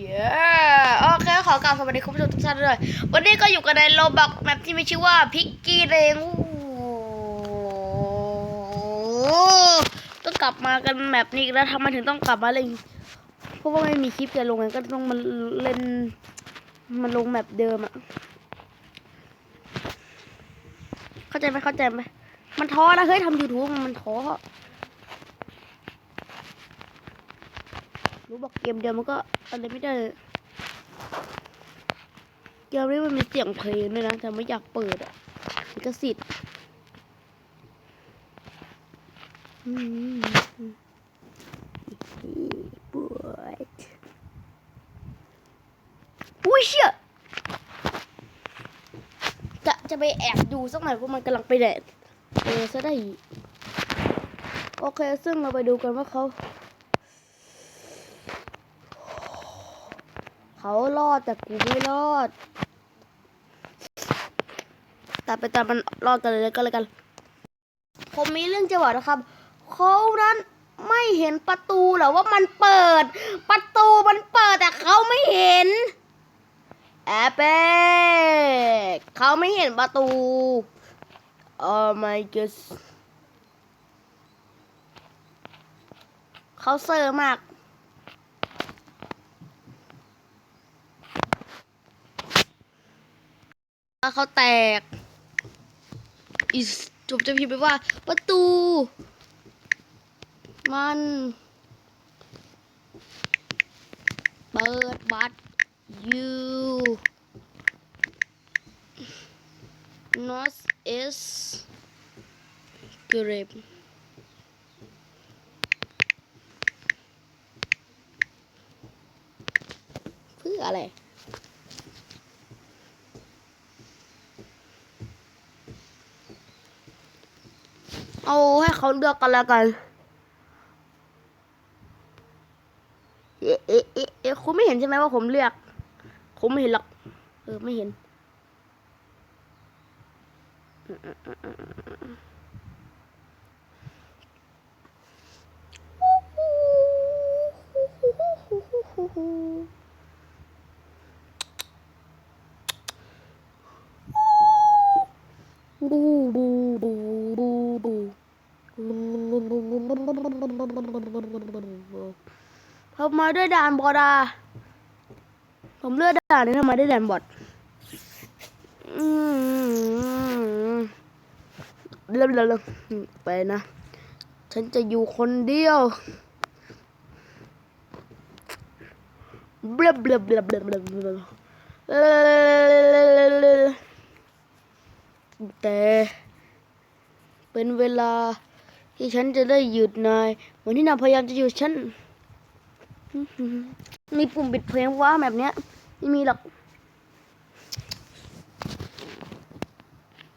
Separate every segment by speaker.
Speaker 1: เย้โอเคขอกล่าวสวัสดีคุณผู้ชมทุกท่านด้วย วันนี้ก็อยู่กันในโลบักแมปที่มีชื่อว่าพิกกี้เรงต้องกลับมากันแมปนี้แล้วทำไมถึงต้องกลับมาเล่นเพราะว่าไม่มีคลิปจะลงไงก็ต้องมาเล่นมันลงแมปเดิมอะเข้าใจไหมเข้าใจไหมมันท้อนะเฮ้ยทำยูทูบมันท้อ รู้บอกเกมเดียวมันก็อะไรไม่ได้เลยเกมนี้มันมีเสียงเพลงด้วยนะแต่ไม่อยากเปิดอะลิขสิทธิ์อืมปวดอุ้ยเชี่ยจะจะไปแอบดูสักหน่อยเพรามันกำลังไปแดดเออซะได้อีกโอเค ซึ่งเราไปดูกันว่าเขา เขารอดแต่กูไม่รอดแต่ไปตามมันรอดกันเลยก็แล้วกัน ผมมีเรื่องจะบอกนะครับเขานั้นไม่เห็นประตูหรอว่ามันเปิด ประตูมันเปิดแต่เขาไม่เห็นแอปเป้เขาไม่เห็นประตู Oh my god เขาเซอร์มาก เขาแตกอีจบจะพิมพ์ไปว่า ประตู มัน เปิดบัตรยู not is grip เพื่ออะไร เอาให้เขาเลือกกันแล้วกันเอ๊ะเอ๊ะเอ๊ะเอ๊ะคุณไม่เห็นใช่ไหมว่าผมเลือก ผมไม่เห็นหรอก เออไม่เห็นบูบูบูบูบู ทำไมด้วยด่านบอดอะผมเลือกด่านนี้ทำไมได้ด่านบอดอืมเริ่มแล้วไปนะ ฉันจะอยู่คนเดียวเบลเบลเบลเบลเบลเบลเออแต่เป็นเวลาที่ฉันจะได้หยุดนายเหมือนที่นายพยายามจะหยุดฉัน มีปุ่มปิดเพลงว่าแบบเนี้ยไม่มีหรอก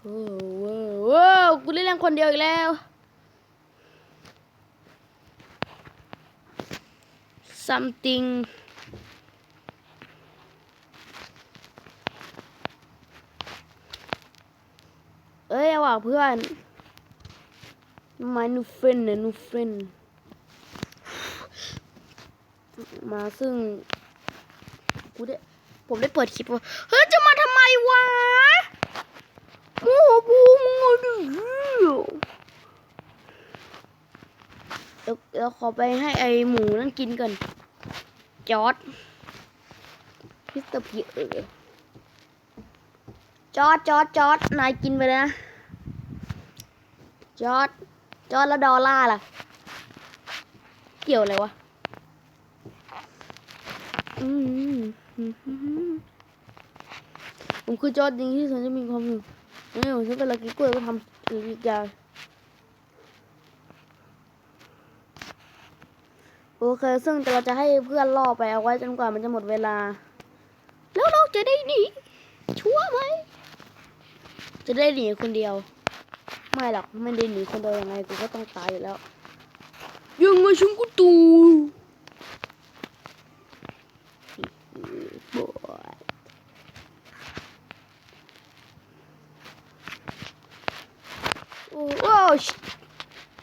Speaker 1: โอ้โหโอ้โหกูเล่นเล่นคนเดียวอีกแล้ว something เอ้ยว่ะเพื่อนมานูเฟนนะนูเฟน มาซึ่งกูได้ผมได้เปิดคลิปว่าเฮ้ยจะมาทำไมวะโอ้บูมึงเอาดิเดี๋ยวเดี๋ยวขอไปให้ไอหมูนั่นกินก่อนจอร์ดพิสเตอร์พีเออจอดจอดจอดนายกินไปเลยนะจอดจอดแล้วดอลล่าล่ะ เกี่ยวอะไรวะ ผมคือจอดจริงที่ฉันจะมีความสุขนี่ผมฉันเป็ลักกี้กล้วยก็ทำอีกอย่างโอเค ซึ่งเราจะให้เพื่อนล่อไปเอาไว้จนกว่ามันจะหมดเวลา แล้วเราจะได้หนี ชัวร์ไหม จะได้หนีคนเดียว ไม่หรอก ไม่ได้หนีคนเดียวยังไง กูก็ต้องตายอยู่แล้ว ยังไงฉันก็ตู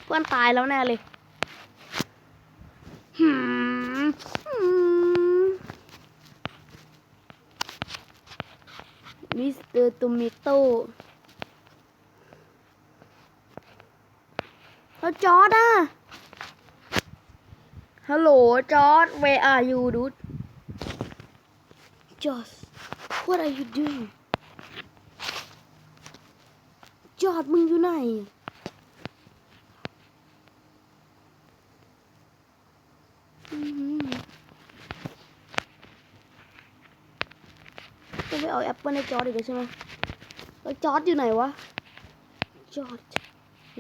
Speaker 1: เพื่อนตายแล้วแน่เลยมิสเตอร์ตูมิโตแล้วจอร์ดอะฮัลโหลจอร์ด where are you dude จอร์ด what are you doing จอร์ดมึงอยู่ไหน จะไปเอาแอปเปิลในจอร์ดอีกแล้วใช่ไหมแล้วจอร์ดอยู่ไหนวะจอร์ด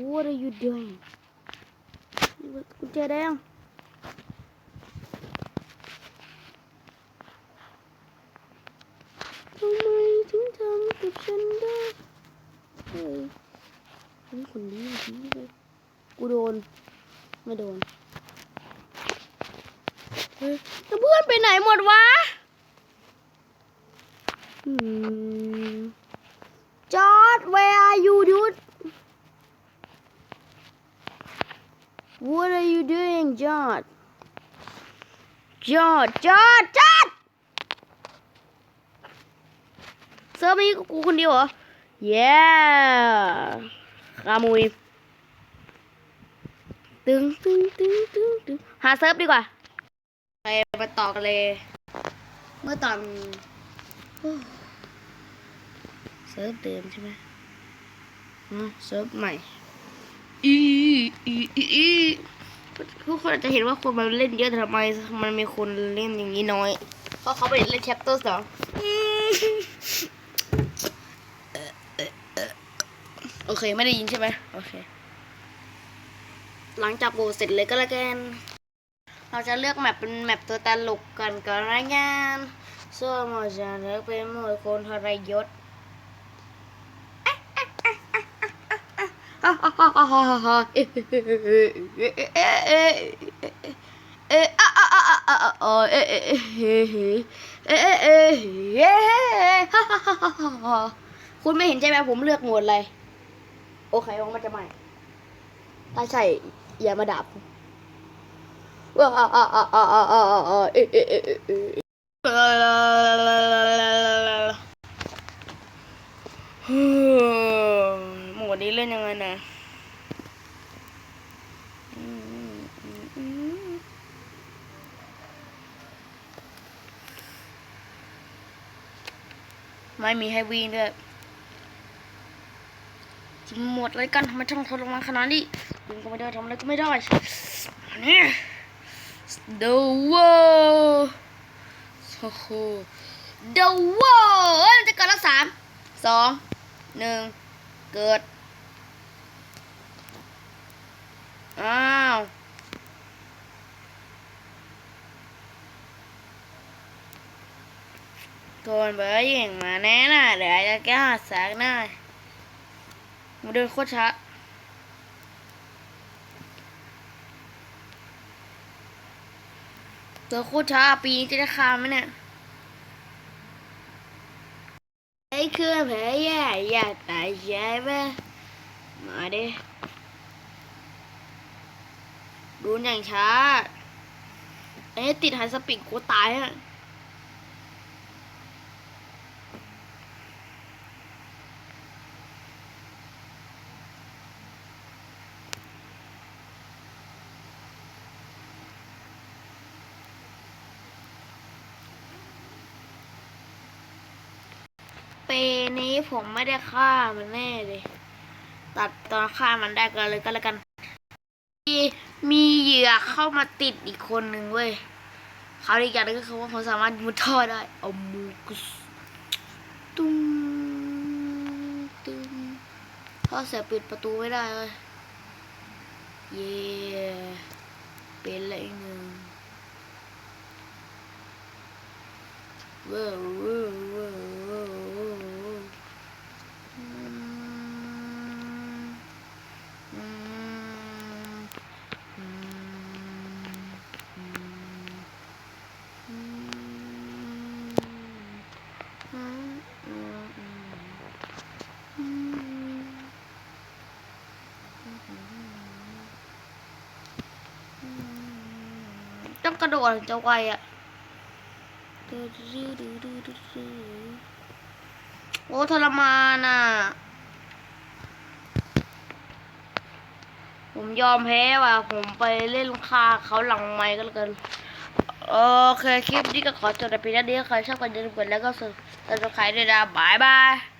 Speaker 1: what are you doing กุญแจแดงทำไมถึงทำกับฉันได้เฮ้ยนี่คนนี้ดีเลยกูโดน ไม่โดน เฮ้ยเพื่อนไปไหนหมดวะ จอร์ด where are you dude what are you doing จอร์ดจอร์ดจอร์ดจอร์ดเซิร์ฟนี้กูคนเดียวเหรอ yeah ขโมยตึงตึงตึงตึงตึงหาเซิร์ฟดีกว่าไปมาต่อกันเลย เมื่อตอน เซิร์ฟเดิมใช่ไหมอืมเซิร์ฟใหม่อีอีอีอีทุกคนอาจจะเห็นว่าคนมันเล่นเยอะแต่ทำไมมันมีคนเล่นอย่างนี้น้อย เพราะเขาไปเล่นแชปเตอร์สองโอเคไม่ได้ยินใช่ไหมโอเค หลังจากโบสเสร็จเลยก็แล้วกัน เราจะเลือกแมปเป็นแมปตัวตลกกันก่อนรายงานส่วนหมดจะเลือกเป็นหมวดคนทรยศ คุณไม่เห็นใช่ไหมผมเลือกหมวดอะไร โอเคว่ามันจะใหม่ถ้าใช่อย่ามาด่าผมว้าอ่าอ่าอ่าอ่าอ่าอ่าเอะเอะเอะเอะเอะหมวดนี้เล่นยังไงนะ ไม่มีให้วิ่งด้วยจิหมดเลยกันทำไมช่างทนลงมาขนาดนี้ยิงก็ไม่ได้ทำอะไรก็ไม่ได้นี่ The World โอ้โห The World เอ้ยมันจะเกิดแล้วสามสองหนึ่งเกิด อ้าว ก่อนเบอร์ยิงมาแน่น่ะเดี๋ยวจะแก้หาสกหน้ามาเดินโคตรช้าเจอโคตรช้าปีนี้จะได้คามไหมเนี่ยไอ้คือแผลแย่อยากตายใช่ไหมมาดิดูอย่างช้าไอ้ติดไฮสปีดกูตายฮะ นี้ผมไม่ได้ฆ่ามันแน่เลย ตัดตอนฆ่ามันได้ก็เลยก็แล้วกัน มีมีเหยื่อเข้ามาติดอีกคนหนึ่งเว้ยเขาอีกอย่างนึงก็คือว่าเขาสามารถมุดท่อได้เอามูกุสตุ้มตุ้มท่อเสียปิดประตูไม่ได้เลยเย่เป็นอะไรหนึ่งเว้าวเว้าวเว้า ต้องกระโดดถึงจะไวอะโอ้ทรมานอะ ผมยอมแพ้ว่ะ ผมไปเล่นฆ่าเขาหลังไม้ก็แล้วกันโอเค คลิปนี้ก็ขอจบแต่เพียงเท่านี้ใครชอบกันอย่าลืมกดไลค์ก็สนับสนุนด้วยนะบายบาย